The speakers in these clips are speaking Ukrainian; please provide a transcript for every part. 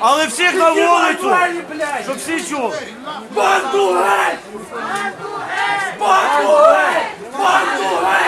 Але всіх на вулицю, щоб всі чули. Банду геть! Банду геть!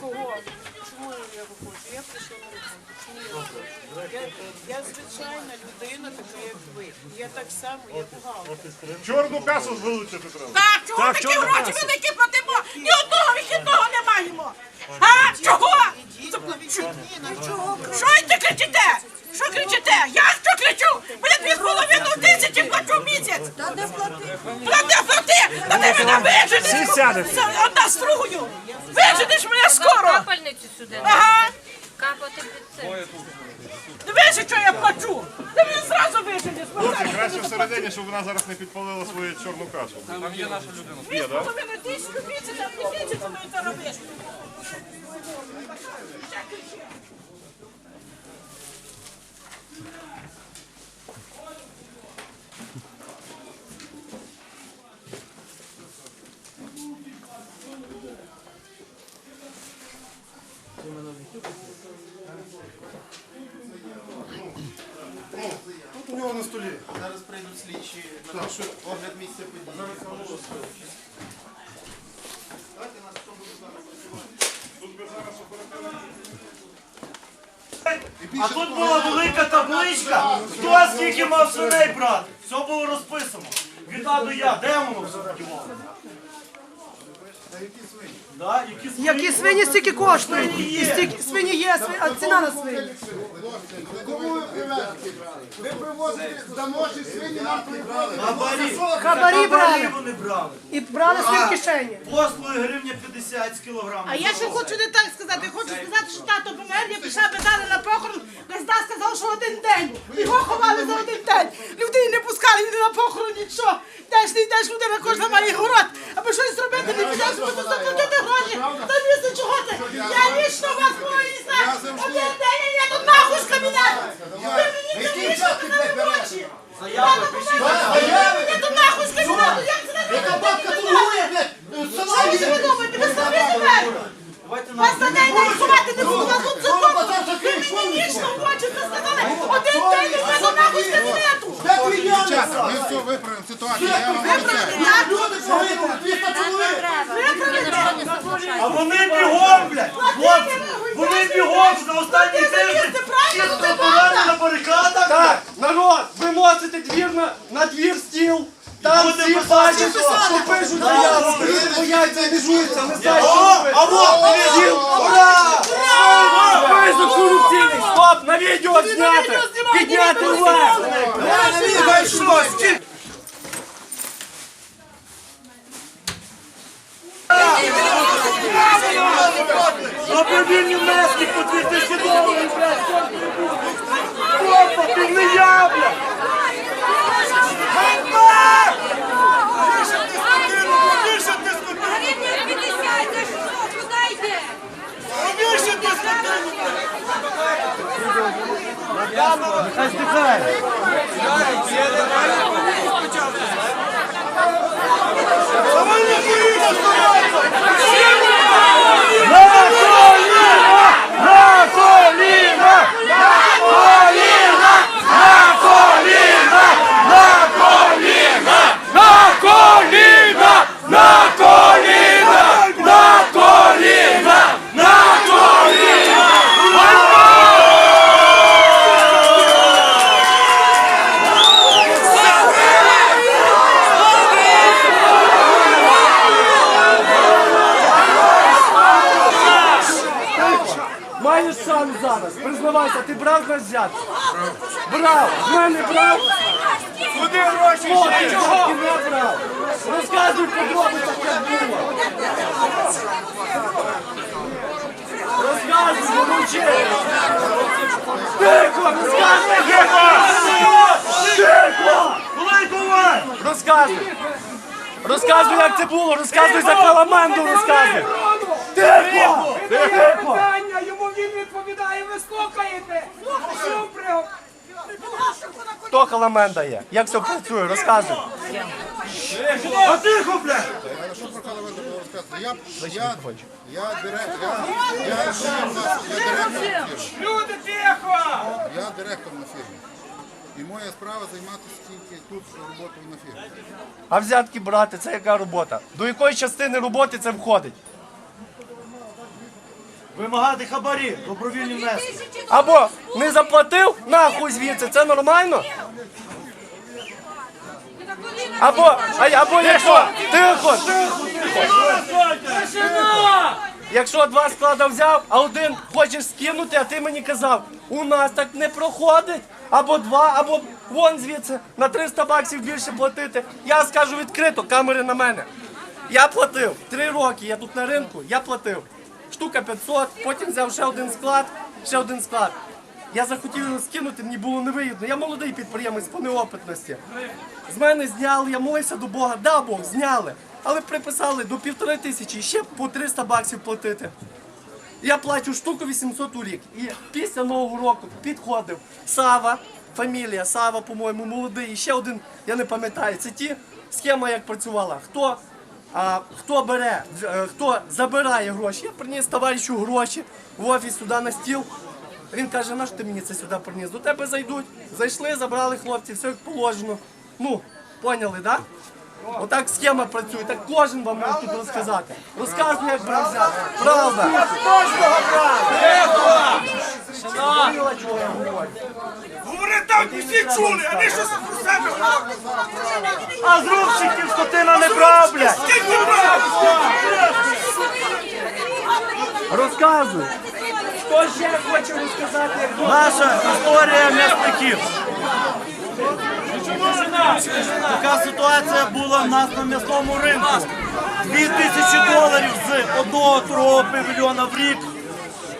Кого? Чому я виходжу? Я прийшла на роботу. Чому я виходжу? Я, звичайна людина, така як ви. Я так само, я бухгалтер. Чорну касу звеличити треба. Так, чого Так, такі чого гроші кажете? великі платимо? Ні одного вихідного не маємо. А? Чого? Ідіть на вихідні, на чого Що ви кричите? Що кричите? Я що кричу? Я дві з половиною тисячі плачу в місяць. Та не плати. Плати, плати! Та ти мене виженеш! Всі сядете. Одна з другою! Виженеш мене скоро! Капельницю сюди. Ага! Дивися, що я плачу! Та він зразу вижене! Краще всередині, щоб вона зараз не підпалила свою чорну кашу. Там є наша людина. Дві з половиною любіться, там не що ми це робиш. Чекай, чекай. Столі. Зараз прийдуть слідчі, напишуть огляд місця події. Давайте нас хто буде зараз працювати. А тут була велика табличка, хто скільки мав свиней брати. Все було розписано. Від А до Я. Де воно все подівало? Да, які свині? Які свині стільки коштують? Свині І є. стільки свині є, свині, а ціна на свині. Кому ви привезете? Ви привозите домашні свині нам прибрали. Хабарі. Хабарі брали. вони брали. І брали свої кишені. Послуги гривня 50 з кілограму. А я ще хочу не так сказати. Хочу сказати, що тато помер, я пішла медали на похорон. Газда сказав, що один день. Його ховали за один день. Людей не пускали ні на похорон, нічого. Теж не йдеш, людина кожна має город. Аби щось зробити, не підеш, бо тут заплатити гроші. Та місце чого ти? Я лічно вас повісна. Один день який Я тут нахуй скажу, я тут заяви. Яка бабка торгує, блядь, салаті. Не рахувати, не тут закону. Ви мені нічно в очі заставали. Один день і ми все виправимо ситуацію. Люди погибли, 200 чоловік. А вони бігом, блядь! Хлопці! Вони бігом на останній тиждень! Всі структурали на барикадах! Так, народ, ви носите двір на, на двір стіл. Там всі бачать, що пишуть заяву. Люди бояться, біжуться, не знають, що робити. а вот, Стіл, ура! Список корупційний, стоп, на відео зняти, підняти вверх. Дай щось! Добровільні внески по 2000 доларів, блядь! Опа, ти не я, блядь! Ганьба! Гривня 50, це що? Куди йде? Хай стихає! На коліна! На коліна! На коліна! На коліна! На коліна! На коліна! На коліна! Зараз. Признавайся, ти брав на взятку? Брав. З мене брав? Куди гроші ти чого не брав? Розказуй подробицях, як було. Розказуй, мовчи. Тихо, розказуй. Тихо! Розказуй. Розказуй, як це було, розказуй за каламенду, розказуй. Тихо! Тихо! Відповідає, ви слухаєте. Що Хто каламенда є? Як все працює? Розказуй. А тихо, блядь! Що про було? Я, я, я, директор, я, я, я, директор на фірмі. Люди, тихо! Я директор на фірмі. І моя справа займатися тільки тут роботою на фірмі. А взятки брати, це яка робота? До якої частини роботи це входить? Вимагати хабарі, добровільні внески. Або не заплатив, нахуй звідси, це нормально? Або, а, або якщо, тихо, якщо два склада взяв, а один хочеш скинути, а ти мені казав, у нас так не проходить. Або два, або вон звідси на 300 баксів більше платити. Я скажу відкрито, камери на мене. Я платив три роки, я тут на ринку, я платив. Штука 500, потім взяв ще один склад, ще один склад. Я захотів його скинути, мені було невигідно. Я молодий підприємець по неопитності. З мене зняли, я молився до Бога, да Бог, зняли. Але приписали до півтори тисячі, ще по 300 баксів платити. Я плачу штуку 800 у рік. І після Нового року підходив Сава, фамілія Сава, по-моєму, молодий. І ще один, я не пам'ятаю, це ті схема, як працювала. Хто, а, хто бере, е, хто забирає гроші. Я приніс товаришу гроші в офіс сюди на стіл. Він каже, на що ти мені це сюди приніс? До тебе зайдуть. Зайшли, забрали хлопці, все як положено. Ну, поняли, так? Да? Отак схема працює, так кожен вам може тут розказати. Розказує, як брав взяти. Правда. Говорю. Говори так, всі чули, а не говорите. А з рубчиків скотина не брав? Розказуй. Хто ще хоче розказати. Наша історія м'ясників. Така ситуація була в нас на м'ясному ринку. Дві тисячі доларів з одного торгового павільйона в рік.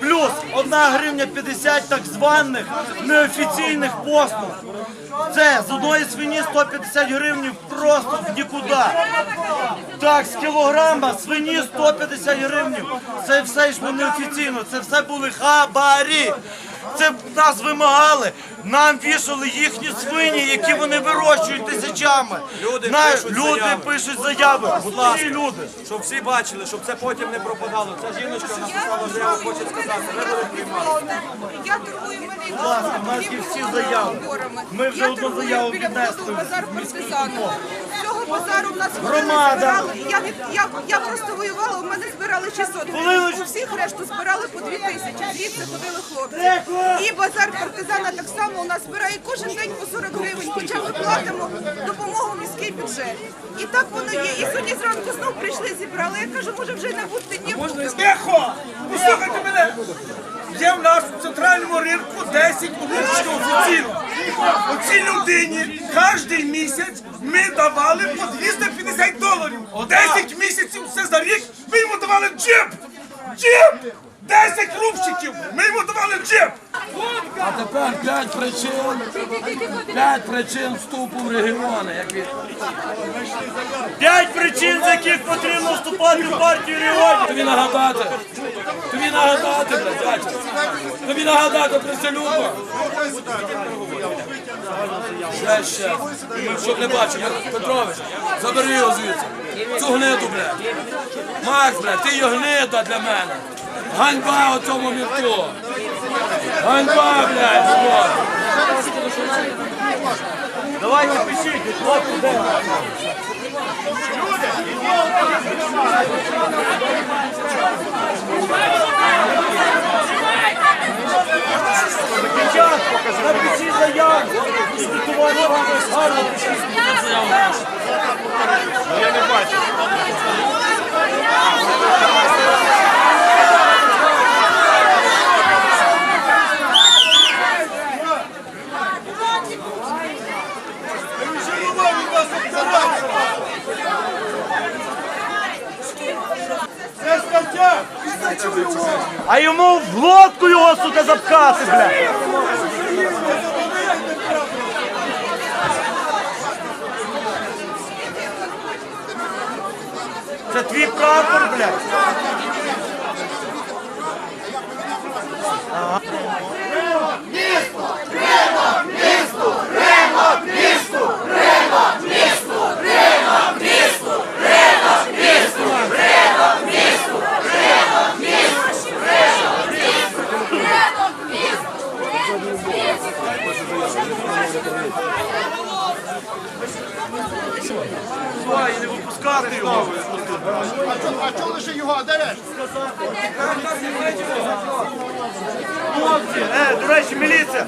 Плюс 1 гривня 50 так званих неофіційних послуг. Це з одної свині 150 гривень просто в нікуди. Так, з кілограма свині 150 гривень. Це все йшло неофіційно, це все були хабарі. Це нас вимагали. Нам вішали їхні свині, які вони вирощують тисячами. Люди На- пишуть люди заяви. пишуть заяви. Будь ласка, Всі люди. щоб всі бачили, щоб це потім не пропадало. Ця жіночка написала заяву, хоче сказати, не буде приймати. Я торгую мене. Будь ласка, в нас є всі заяви. Ми вже одну заяву віднесли базар партизану. Базару в нас Громада. збирали. Я, від, я, я просто воювала, у мене збирали 600 гривень. У всіх решту збирали по 2 тисячі. Звідси ходили хлопці. І базар партизана так само у нас збирає кожен день по 40 гривень, хоча ми платимо допомогу в міський бюджет. І так воно є. І сьогодні зранку знов прийшли, зібрали. Я кажу, може вже не будьте ні. Тихо! Послухайте мене! Є в нас в центральному ринку 10 ручки офіційно. Оцій людині кожен місяць ми давали по 250 доларів. 10 місяців це за рік ми йому давали джип! Джип! 10 рубчиків! Ми йому давали джип! А тепер п'ять причин, п'ять причин вступу в регіони. Як від... П'ять причин, з яких потрібно вступати в партію регіонів. Тобі нагадати, тобі нагадати, дядько. Тобі нагадати приселюдно. Ще, ще. Щоб не бачив, Петрович, забери його звідси. Цю гниду, блядь. Макс, блядь, ти його гнида для мене. Ганьба оцьому мірку. Ганьба, блядь. Давайте пишіть, хлопці, де? Дівчатка, напишіть заяву. Спілкування гарно пишіть заяву. Я не бачу. А йому в лодку його, сука, запхати, бля. Це твій прапор, блядь. Давай, не випускати його. А чого лише його, а де решта? Хлопці, е, до речі, міліція.